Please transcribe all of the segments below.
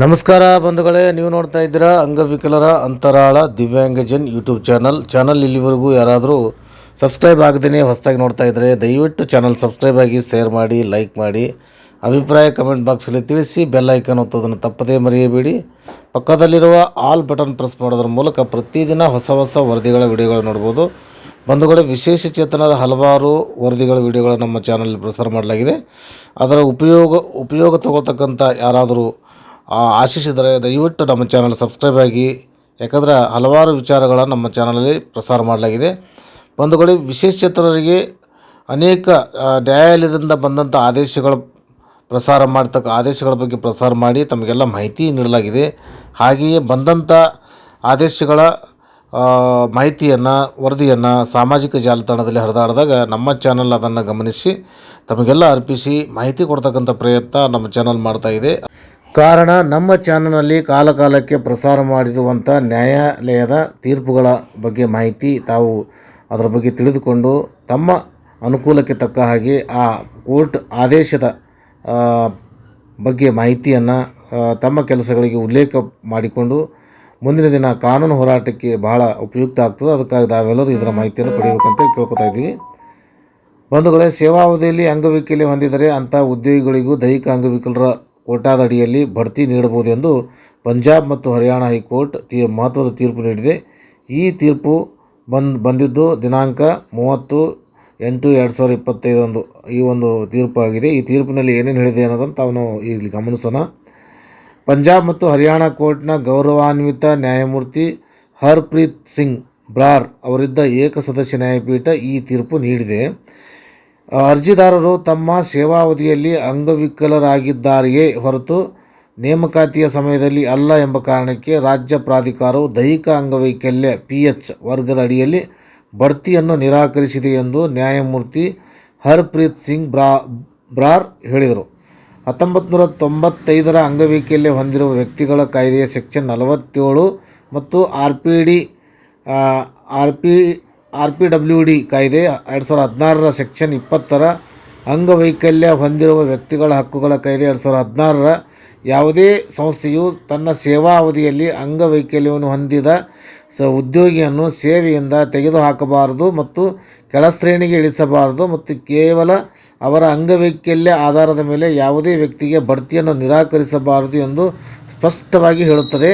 ನಮಸ್ಕಾರ ಬಂಧುಗಳೇ, ನೀವು ನೋಡ್ತಾ ಇದ್ದೀರಾ ಅಂಗವಿಕಲರ ಅಂತರಾಳ ದಿವ್ಯಾಂಗಜನ್ ಯೂಟ್ಯೂಬ್ ಚಾನಲ್. ಚಾನಲ್ ಇಲ್ಲಿವರೆಗೂ ಯಾರಾದರೂ ಸಬ್ಸ್ಕ್ರೈಬ್ ಆಗದೇ ಹೊಸದಾಗಿ ನೋಡ್ತಾ ಇದ್ದರೆ ದಯವಿಟ್ಟು ಚಾನಲ್ ಸಬ್ಸ್ಕ್ರೈಬ್ ಆಗಿ ಶೇರ್ ಮಾಡಿ, ಲೈಕ್ ಮಾಡಿ, ಅಭಿಪ್ರಾಯ ಕಮೆಂಟ್ ಬಾಕ್ಸಲ್ಲಿ ತಿಳಿಸಿ, ಬೆಲ್ ಐಕನ್ ಒತ್ತೋದನ್ನು ತಪ್ಪದೇ ಮರೆಯಬೇಡಿ. ಪಕ್ಕದಲ್ಲಿರುವ ಆಲ್ ಬಟನ್ ಪ್ರೆಸ್ ಮಾಡೋದ್ರ ಮೂಲಕ ಪ್ರತಿದಿನ ಹೊಸ ಹೊಸ ವರದಿಗಳ ವಿಡಿಯೋಗಳು ನೋಡ್ಬೋದು. ಬಂಧುಗಳೇ, ವಿಶೇಷ ಚೇತನರ ಹಲವಾರು ವರದಿಗಳ ವಿಡಿಯೋಗಳು ನಮ್ಮ ಚಾನಲ್ ಪ್ರಸಾರ ಮಾಡಲಾಗಿದೆ. ಅದರ ಉಪಯೋಗ ಉಪಯೋಗ ತಗೋತಕ್ಕಂಥ ಯಾರಾದರೂ ಆಶಿಸಿದರೆ ದಯವಿಟ್ಟು ನಮ್ಮ ಚಾನಲ್ ಸಬ್ಸ್ಕ್ರೈಬ್ ಆಗಿ. ಯಾಕಂದರೆ ಹಲವಾರು ವಿಚಾರಗಳನ್ನು ನಮ್ಮ ಚಾನಲಲ್ಲಿ ಪ್ರಸಾರ ಮಾಡಲಾಗಿದೆ. ಬಂಧುಗಳು ವಿಶೇಷತರರಿಗೆ ಅನೇಕ ನ್ಯಾಯಾಲಯದಿಂದ ಬಂದಂಥ ಆದೇಶಗಳ ಪ್ರಸಾರ ಮಾಡ್ತಕ್ಕ, ಆದೇಶಗಳ ಬಗ್ಗೆ ಪ್ರಸಾರ ಮಾಡಿ ತಮಗೆಲ್ಲ ಮಾಹಿತಿ ನೀಡಲಾಗಿದೆ. ಹಾಗೆಯೇ ಬಂದಂಥ ಆದೇಶಗಳ ಮಾಹಿತಿಯನ್ನು, ವರದಿಯನ್ನು ಸಾಮಾಜಿಕ ಜಾಲತಾಣದಲ್ಲಿ ಹರಿದಾಡಿದಾಗ ನಮ್ಮ ಚಾನಲ್ ಅದನ್ನು ಗಮನಿಸಿ, ತಮಗೆಲ್ಲ ಅರ್ಪಿಸಿ ಮಾಹಿತಿ ಕೊಡ್ತಕ್ಕಂಥ ಪ್ರಯತ್ನ ನಮ್ಮ ಚಾನಲ್ ಮಾಡ್ತಾಯಿದೆ ಕಾರಣ, ನಮ್ಮ ಚಾನಲ್ನಲ್ಲಿ ಕಾಲಕಾಲಕ್ಕೆ ಪ್ರಸಾರ ಮಾಡಿರುವಂಥ ನ್ಯಾಯಾಲಯದ ತೀರ್ಪುಗಳ ಬಗ್ಗೆ ಮಾಹಿತಿ ತಾವು ಅದರ ಬಗ್ಗೆ ತಿಳಿದುಕೊಂಡು ತಮ್ಮ ಅನುಕೂಲಕ್ಕೆ ತಕ್ಕ ಹಾಗೆ ಆ ಕೋರ್ಟ್ ಆದೇಶದ ಬಗ್ಗೆ ಮಾಹಿತಿಯನ್ನು ತಮ್ಮ ಕೆಲಸಗಳಿಗೆ ಉಲ್ಲೇಖ ಮಾಡಿಕೊಂಡು ಮುಂದಿನ ದಿನ ಕಾನೂನು ಹೋರಾಟಕ್ಕೆ ಬಹಳ ಉಪಯುಕ್ತ ಆಗ್ತದೆ. ಅದಕ್ಕಾಗಿ ನಾವೆಲ್ಲರೂ ಇದರ ಮಾಹಿತಿಯನ್ನು ಪಡೆಯಬೇಕಂತ ಕೇಳ್ಕೊತಾ ಇದ್ದೀವಿ ಬಂಧುಗಳೇ, ಸೇವಾವಧಿಯಲ್ಲಿ ಅಂಗವೈಕಲ್ಯ ಹೊಂದಿದರೆ ಅಂಥ ಉದ್ಯೋಗಿಗಳಿಗೂ ದೈಹಿಕ ಅಂಗವಿಕಲರ ಕೋಟಾದ ಅಡಿಯಲ್ಲಿ ಬಡ್ತಿ ನೀಡಬಹುದು ಎಂದು ಪಂಜಾಬ್ ಮತ್ತು ಹರಿಯಾಣ ಹೈಕೋರ್ಟ್ ತೀ, ಮಹತ್ವದ ತೀರ್ಪು ನೀಡಿದೆ. ಈ ತೀರ್ಪು ಬಂದ್, ಬಂದಿದ್ದು ದಿನಾಂಕ ಮೂವತ್ತು ಎಂಟು ಎರಡು ಸಾವಿರದ ಇಪ್ಪತ್ತೈದರಂದು. ಈ ಒಂದು ತೀರ್ಪು ಆಗಿದೆ. ಈ ತೀರ್ಪಿನಲ್ಲಿ ಏನೇನು ಹೇಳಿದೆ ಅನ್ನೋದಂತ ಅವನು ಇಲ್ಲಿ ಗಮನಿಸೋಣ. ಪಂಜಾಬ್ ಮತ್ತು ಹರಿಯಾಣ ಕೋರ್ಟ್ನ ಗೌರವಾನ್ವಿತ ನ್ಯಾಯಮೂರ್ತಿ ಹರ್ಪ್ರೀತ್ ಸಿಂಗ್ ಬ್ರಾರ್ ಅವರಿದ್ದ ಏಕಸದಸ್ಯ ನ್ಯಾಯಪೀಠ ಈ ತೀರ್ಪು ನೀಡಿದೆ. ಅರ್ಜಿದಾರರು ತಮ್ಮ ಸೇವಾವಧಿಯಲ್ಲಿ ಅಂಗವಿಕಲರಾಗಿದ್ದಾರೆಯೇ ಹೊರತು ನೇಮಕಾತಿಯ ಸಮಯದಲ್ಲಿ ಅಲ್ಲ ಎಂಬ ಕಾರಣಕ್ಕೆ ರಾಜ್ಯ ಪ್ರಾಧಿಕಾರವು ದೈಹಿಕ ಅಂಗವೈಕಲ್ಯ ಪಿ ಎಚ್ ವರ್ಗದ ಅಡಿಯಲ್ಲಿ ಬಡ್ತಿಯನ್ನು ನಿರಾಕರಿಸಿದೆ ಎಂದು ನ್ಯಾಯಮೂರ್ತಿ ಹರ್ಪ್ರೀತ್ ಸಿಂಗ್ ಬ್ರಾ, ಬ್ರಾರ್ ಹೇಳಿದರು. ಹತ್ತೊಂಬತ್ತು ನೂರ ತೊಂಬತ್ತೈದರ ಅಂಗವೈಕಲ್ಯ ಹೊಂದಿರುವ ವ್ಯಕ್ತಿಗಳ ಕಾಯ್ದೆಯ ಸೆಕ್ಷನ್ ನಲವತ್ತೇಳು ಮತ್ತು R P D R P R P W D ಕಾಯ್ದೆ ಎರಡು ಸಾವಿರದ ಹದಿನಾರರ ಸೆಕ್ಷನ್ ಇಪ್ಪತ್ತರ ಅಂಗವೈಕಲ್ಯ ಹೊಂದಿರುವ ವ್ಯಕ್ತಿಗಳ ಹಕ್ಕುಗಳ ಕಾಯ್ದೆ ಎರಡು ಸಾವಿರದ ಹದಿನಾರರ ಯಾವುದೇ ಸಂಸ್ಥೆಯು ತನ್ನ ಸೇವಾ ಅವಧಿಯಲ್ಲಿ ಅಂಗವೈಕಲ್ಯವನ್ನು ಹೊಂದಿದ ಸ ಉದ್ಯೋಗಿಯನ್ನು ಸೇವೆಯಿಂದ ತೆಗೆದುಹಾಕಬಾರದು ಮತ್ತು ಕೆಳಶ್ರೇಣಿಗೆ ಇಳಿಸಬಾರದು ಮತ್ತು ಕೇವಲ ಅವರ ಅಂಗವೈಕಲ್ಯ ಆಧಾರದ ಮೇಲೆ ಯಾವುದೇ ವ್ಯಕ್ತಿಗೆ ಬಡ್ತಿಯನ್ನು ನಿರಾಕರಿಸಬಾರದು ಎಂದು ಸ್ಪಷ್ಟವಾಗಿ ಹೇಳುತ್ತದೆ.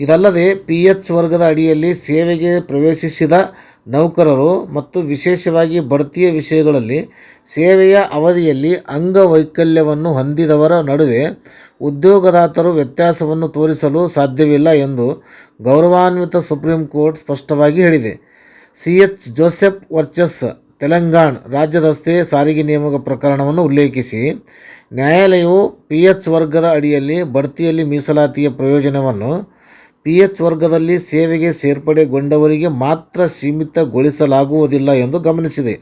ಇದಲ್ಲದೆ ಪಿ ಎಚ್ ವರ್ಗದ ಅಡಿಯಲ್ಲಿ ಸೇವೆಗೆ ಪ್ರವೇಶಿಸಿದ ನೌಕರರು ಮತ್ತು ವಿಶೇಷವಾಗಿ ಬಡ್ತಿಯ ವಿಷಯಗಳಲ್ಲಿ ಸೇವೆಯ ಅವಧಿಯಲ್ಲಿ ಅಂಗವೈಕಲ್ಯವನ್ನು ಹೊಂದಿದವರ ನಡುವೆ ಉದ್ಯೋಗದಾತರು ವ್ಯತ್ಯಾಸವನ್ನು ತೋರಿಸಲು ಸಾಧ್ಯವಿಲ್ಲ ಎಂದು ಗೌರವಾನ್ವಿತ ಸುಪ್ರೀಂ ಕೋರ್ಟ್ ಸ್ಪಷ್ಟವಾಗಿ ಹೇಳಿದೆ. C. H. Joseph versus, Telangana ರಾಜ್ಯ ರಸ್ತೆ ಸಾರಿಗೆ ನಿಯಮದ ಪ್ರಕರಣವನ್ನು ಉಲ್ಲೇಖಿಸಿ, ನ್ಯಾಯಾಲಯವು ಪಿ. ಎಚ್. ವರ್ಗದ ಅಡಿಯಲ್ಲಿ ಬಡ್ತಿಯಲ್ಲಿ ಮೀಸಲಾತಿಯ ಪ್ರಯೋಜನವನ್ನು ಪಿ ಎಚ್ ವರ್ಗದಲ್ಲಿ ಸೇವೆಗೆ ಸೇರ್ಪಡೆಗೊಂಡವರಿಗೆ ಮಾತ್ರ ಸೀಮಿತಗೊಳಿಸಲಾಗುವುದಿಲ್ಲ ಎಂದು ಗಮನಿಸಿದೆ.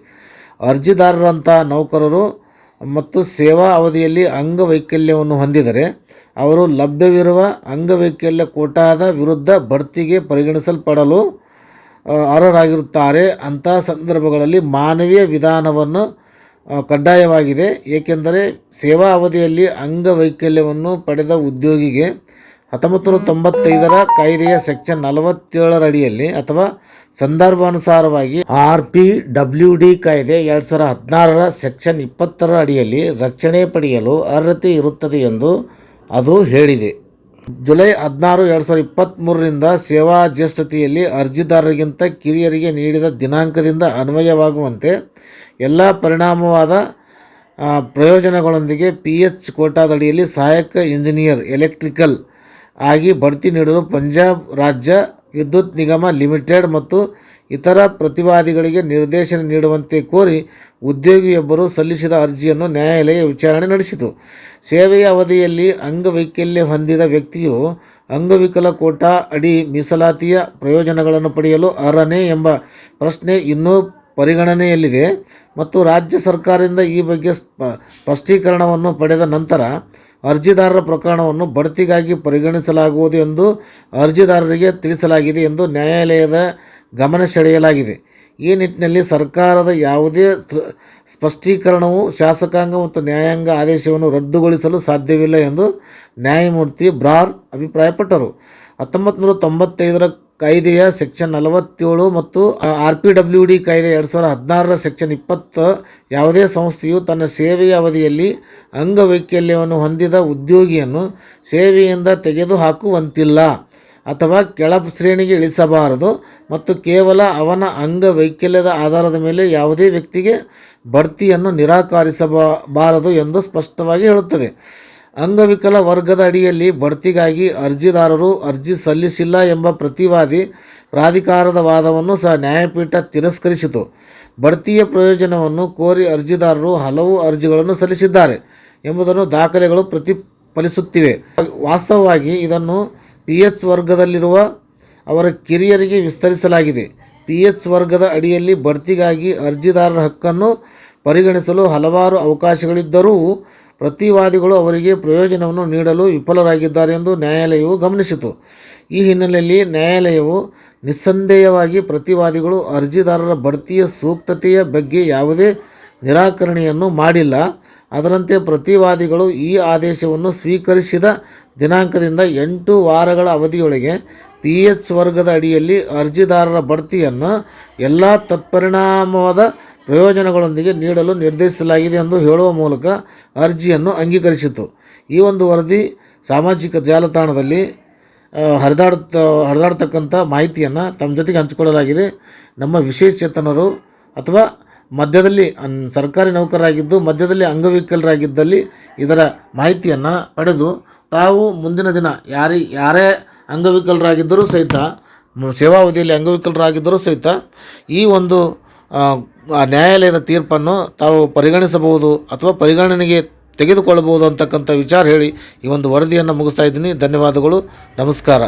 ಅರ್ಜಿದಾರರಂಥ ನೌಕರರು ಮತ್ತು ಸೇವಾ ಅವಧಿಯಲ್ಲಿ ಅಂಗವೈಕಲ್ಯವನ್ನು ಹೊಂದಿದರೆ ಅವರು ಲಭ್ಯವಿರುವ ಅಂಗವೈಕಲ್ಯ ಕೋಟಾದ ವಿರುದ್ಧ ಬಡ್ತಿಗೆ ಪರಿಗಣಿಸಲ್ಪಡಲು ಅರ್ಹರಾಗಿರುತ್ತಾರೆ ಅಂತಹ ಸಂದರ್ಭಗಳಲ್ಲಿ ಮಾನವೀಯ ವಿಧಾನವನ್ನು ಕಡ್ಡಾಯವಾಗಿದೆ. ಏಕೆಂದರೆ ಸೇವಾ ಅವಧಿಯಲ್ಲಿ ಅಂಗವೈಕಲ್ಯವನ್ನು ಪಡೆದ ಉದ್ಯೋಗಿಗೆ ಹತ್ತೊಂಬತ್ತು ನೂರ ತೊಂಬತ್ತೈದರ ಕಾಯ್ದೆಯ ಸೆಕ್ಷನ್ ನಲವತ್ತೇಳರ ಅಡಿಯಲ್ಲಿ ಅಥವಾ ಸಂದರ್ಭಾನುಸಾರವಾಗಿ ಆರ್ ಪಿ ಡಬ್ಲ್ಯೂ ಡಿ ಕಾಯ್ದೆ ಎರಡು ಸಾವಿರ ಹದಿನಾರರ ಸೆಕ್ಷನ್ ಇಪ್ಪತ್ತರ ಅಡಿಯಲ್ಲಿ ರಕ್ಷಣೆ ಪಡೆಯಲು ಅರ್ಹತೆ ಇರುತ್ತದೆ ಎಂದು ಅದು ಹೇಳಿದೆ. ಜುಲೈ ಹದಿನಾರು, ಎರಡು ಸಾವಿರದ ಇಪ್ಪತ್ತ್ಮೂರರಿಂದ ಸೇವಾ ಜ್ಯೇಷ್ಠತೆಯಲ್ಲಿ ಅರ್ಜಿದಾರರಿಗಿಂತ ಕಿರಿಯರಿಗೆ ನೀಡಿದ ದಿನಾಂಕದಿಂದ ಅನ್ವಯವಾಗುವಂತೆ ಎಲ್ಲ ಪರಿಣಾಮವಾದ ಪ್ರಯೋಜನಗಳೊಂದಿಗೆ ಪಿ ಎಚ್ ಕೋಟಾದಡಿಯಲ್ಲಿ ಸಹಾಯಕ ಇಂಜಿನಿಯರ್, ಎಲೆಕ್ಟ್ರಿಕಲ್ ಆಗಿ ಬಡ್ತಿ ನೀಡಲು ಪಂಜಾಬ್ ರಾಜ್ಯ ವಿದ್ಯುತ್ ನಿಗಮ ಲಿಮಿಟೆಡ್ ಮತ್ತು ಇತರ ಪ್ರತಿವಾದಿಗಳಿಗೆ ನಿರ್ದೇಶನ ನೀಡುವಂತೆ ಕೋರಿ ಉದ್ಯೋಗಿಯೊಬ್ಬರು ಸಲ್ಲಿಸಿದ ಅರ್ಜಿಯನ್ನು ನ್ಯಾಯಾಲಯ ವಿಚಾರಣೆ ನಡೆಸಿತು. ಸೇವೆಯ ಅವಧಿಯಲ್ಲಿ ಅಂಗವೈಕಲ್ಯ ಹೊಂದಿದ ವ್ಯಕ್ತಿಯು ಅಂಗವಿಕಲ ಕೋಟಾ ಅಡಿ ಮೀಸಲಾತಿಯ ಪ್ರಯೋಜನಗಳನ್ನು ಪಡೆಯಲು ಅರ್ಹನೇ ಎಂಬ ಪ್ರಶ್ನೆ ಇನ್ನೂ ಪರಿಗಣನೆಯಲ್ಲಿದೆ ಮತ್ತು ರಾಜ್ಯ ಸರ್ಕಾರದಿಂದ ಈ ಬಗ್ಗೆ ಸ್ಪ, ಸ್ಪಷ್ಟೀಕರಣವನ್ನು ಪಡೆದ ನಂತರ ಅರ್ಜಿದಾರರ ಪ್ರಕರಣವನ್ನು ಬಡ್ತಿಗಾಗಿ ಪರಿಗಣಿಸಲಾಗುವುದು ಎಂದು ಅರ್ಜಿದಾರರಿಗೆ ತಿಳಿಸಲಾಗಿದೆ ಎಂದು ನ್ಯಾಯಾಲಯದ ಗಮನ ಸೆಳೆಯಲಾಗಿದೆ. ಈ ನಿಟ್ಟಿನಲ್ಲಿ ಸರ್ಕಾರದ ಯಾವುದೇ ಸ್ಪಷ್ಟೀಕರಣವು ಶಾಸಕಾಂಗ ಮತ್ತು ನ್ಯಾಯಾಂಗ ಆದೇಶವನ್ನು ರದ್ದುಗೊಳಿಸಲು ಸಾಧ್ಯವಿಲ್ಲ ಎಂದು ನ್ಯಾಯಮೂರ್ತಿ ಬ್ರಾರ್ ಅಭಿಪ್ರಾಯಪಟ್ಟರು. ಹತ್ತೊಂಬತ್ತು ನೂರ ತೊಂಬತ್ತೈದರ ಕಾಯ್ದೆಯ ಸೆಕ್ಷನ್ ನಲವತ್ತೇಳು ಮತ್ತು ಆರ್ ಪಿ ಡಬ್ಲ್ಯೂ ಡಿ ಕಾಯ್ದೆ ಎರಡು ಸಾವಿರದ ಹದಿನಾರರ ಸೆಕ್ಷನ್ ಇಪ್ಪತ್ತು ಯಾವುದೇ ಸಂಸ್ಥೆಯು ತನ್ನ ಸೇವೆಯ ಅವಧಿಯಲ್ಲಿ ಅಂಗವೈಕಲ್ಯವನ್ನು ಹೊಂದಿದ ಉದ್ಯೋಗಿಯನ್ನು ಸೇವೆಯಿಂದ ತೆಗೆದುಹಾಕುವಂತಿಲ್ಲ ಅಥವಾ ಕೆಳ ಶ್ರೇಣಿಗೆ ಇಳಿಸಬಾರದು ಮತ್ತು ಕೇವಲ ಅವನ ಅಂಗವೈಕಲ್ಯದ ಆಧಾರದ ಮೇಲೆ ಯಾವುದೇ ವ್ಯಕ್ತಿಗೆ ಬಡ್ತಿಯನ್ನು ನಿರಾಕರಿಸಬಾರದು ಎಂದು ಸ್ಪಷ್ಟವಾಗಿ ಹೇಳುತ್ತದೆ. ಅಂಗವಿಕಲ ವರ್ಗದ ಅಡಿಯಲ್ಲಿ ಬಡ್ತಿಗಾಗಿ ಅರ್ಜಿದಾರರು ಅರ್ಜಿ ಸಲ್ಲಿಸಿಲ್ಲ ಎಂಬ ಪ್ರತಿವಾದಿ ಪ್ರಾಧಿಕಾರದ ವಾದವನ್ನು ಸಹ ನ್ಯಾಯಪೀಠ ತಿರಸ್ಕರಿಸಿತು. ಬಡ್ತಿಯ ಪ್ರಯೋಜನವನ್ನು ಕೋರಿ ಅರ್ಜಿದಾರರು ಹಲವು ಅರ್ಜಿಗಳನ್ನು ಸಲ್ಲಿಸಿದ್ದಾರೆ ಎಂಬುದನ್ನು ದಾಖಲೆಗಳು ಪ್ರತಿಫಲಿಸುತ್ತಿವೆ. ವಾಸ್ತವವಾಗಿ ಇದನ್ನು ಪಿ ಎಚ್ ವರ್ಗದಲ್ಲಿರುವ ಅವರ ಕಿರಿಯರಿಗೆ ವಿಸ್ತರಿಸಲಾಗಿದೆ. ಪಿ ಎಚ್ ವರ್ಗದ ಅಡಿಯಲ್ಲಿ ಬಡ್ತಿಗಾಗಿ ಅರ್ಜಿದಾರರ ಹಕ್ಕನ್ನು ಪರಿಗಣಿಸಲು ಹಲವಾರು ಅವಕಾಶಗಳಿದ್ದರೂ ಪ್ರತಿವಾದಿಗಳು ಅವರಿಗೆ ಪ್ರಯೋಜನವನ್ನು ನೀಡಲು ವಿಫಲರಾಗಿದ್ದಾರೆ ಎಂದು ನ್ಯಾಯಾಲಯವು ಗಮನಿಸಿತು. ಈ ಹಿನ್ನೆಲೆಯಲ್ಲಿ ನ್ಯಾಯಾಲಯವು ನಿಸ್ಸಂದೇಹವಾಗಿ ಪ್ರತಿವಾದಿಗಳು ಅರ್ಜಿದಾರರ ಬಡ್ತಿಯ ಸೂಕ್ತತೆಯ ಬಗ್ಗೆ ಯಾವುದೇ ನಿರಾಕರಣೆಯನ್ನು ಮಾಡಿಲ್ಲ. ಅದರಂತೆ ಪ್ರತಿವಾದಿಗಳು ಈ ಆದೇಶವನ್ನು ಸ್ವೀಕರಿಸಿದ ದಿನಾಂಕದಿಂದ ಎಂಟು ವಾರಗಳ ಅವಧಿಯೊಳಗೆ ಪಿ ಎಚ್ ವರ್ಗದ ಅಡಿಯಲ್ಲಿ ಅರ್ಜಿದಾರರ ಬಡ್ತಿಯನ್ನು ಎಲ್ಲ ತತ್ಪರಿಣಾಮವಾದ ಪ್ರಯೋಜನಗಳೊಂದಿಗೆ ನೀಡಲು ನಿರ್ದೇಶಿಸಲಾಗಿದೆ ಎಂದು ಹೇಳುವ ಮೂಲಕ ಅರ್ಜಿಯನ್ನು ಅಂಗೀಕರಿಸಿತು. ಈ ಒಂದು ವರದಿ ಸಾಮಾಜಿಕ ಜಾಲತಾಣದಲ್ಲಿ ಹರಿದಾಡುತ್ತ ಹರಿದಾಡ್ತ ಹರಿದಾಡ್ತಕ್ಕಂಥ ಮಾಹಿತಿಯನ್ನು ತಮ್ಮ ಜೊತೆಗೆ ಹಂಚಿಕೊಳ್ಳಲಾಗಿದೆ. ನಮ್ಮ ವಿಶೇಷಚೇತನರು ಅಥವಾ ಮಧ್ಯದಲ್ಲಿ ಸರ್ಕಾರಿ ನೌಕರರಾಗಿದ್ದು, ಮಧ್ಯದಲ್ಲಿ ಅಂಗವಿಕಲರಾಗಿದ್ದಲ್ಲಿ ಇದರ ಮಾಹಿತಿಯನ್ನು ಪಡೆದು ತಾವು ಮುಂದಿನ ದಿನ ಯಾರಿ, ಯಾರೇ ಅಂಗವಿಕಲರಾಗಿದ್ದರೂ ಸಹಿತ, ಸೇವಾವಧಿಯಲ್ಲಿ ಅಂಗವಿಕಲರಾಗಿದ್ದರೂ ಸಹಿತ ಈ ಒಂದು ನ್ಯಾಯಾಲಯದ ತೀರ್ಪನ್ನು ತಾವು ಪರಿಗಣಿಸಬಹುದು ಅಥವಾ ಪರಿಗಣನೆಗೆ ತೆಗೆದುಕೊಳ್ಳಬಹುದು ಅಂತಕ್ಕಂಥ ವಿಚಾರ ಹೇಳಿ ಈ ಒಂದು ವರದಿಯನ್ನು ಮುಗಿಸ್ತಾ ಇದ್ದೀನಿ. ಧನ್ಯವಾದಗಳು. ನಮಸ್ಕಾರ.